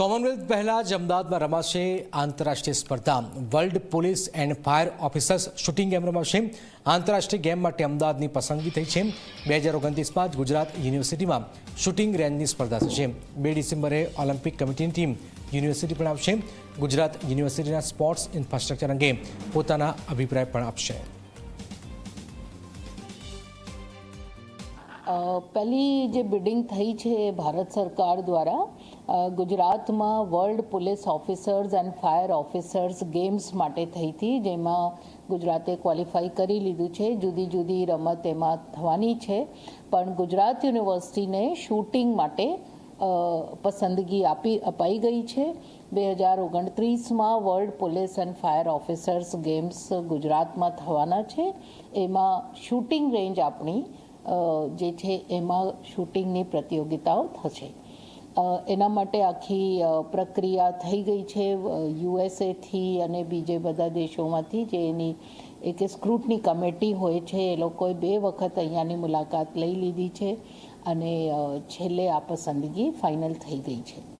Commonwealth પહેલા જ અમદાવાદમાં રમાશે આંતરરાષ્ટ્રીય સ્પર્ધા. World police and fire officers shooting game રમાશે. આંતરરાષ્ટ્રીય ગેમ માટે અમદાવાદની પસંદગી થઈ છે. બે હજાર ઓગણત્રીસમાં જ ગુજરાત યુનિવર્સિટીમાં શૂટિંગ રેન્જની સ્પર્ધા થશે. બે ડિસેમ્બરે ઓલિમ્પિક કમિટીની ટીમ યુનિવર્સિટી પણ આવશે. ગુજરાત યુનિવર્સિટીના સ્પોર્ટ્સ ઇન્ફ્રાસ્ટ્રક્ચર અંગે પોતાના અભિપ્રાય પણ આપશે. પહેલી જે બિડિંગ થઈ છે ભારત સરકાર દ્વારા ગુજરાતમાં world police officers and fire officers games માટે થઈ હતી, જેમાં ગુજરાતે ક્વોલિફાઈ કરી લીધું છે. જુદી જુદી રમત એમાં થવાની છે. પણ ગુજરાત યુનિવર્સિટીને શૂટિંગ માટે પસંદગી આપી, અપાઈ ગઈ છે. બે હજાર ઓગણત્રીસમાં world police and fire officers games ગુજરાતમાં થવાના છે. એમાં શૂટિંગ રેન્જ આપણી જે છે એમાં શૂટિંગની પ્રતિયોગિતાઓ થશે. એના માટે આખી પ્રક્રિયા થઈ ગઈ છે યુએસએથી અને બીજે બધા દેશોમાંથી જે એની એક સ્ક્રૂટની કમિટી હોય છે, એ લોકોએ બે વખત અહીંયાની મુલાકાત લઈ લીધી છે અને છેલ્લે આ પસંદગી ફાઇનલ થઈ ગઈ છે.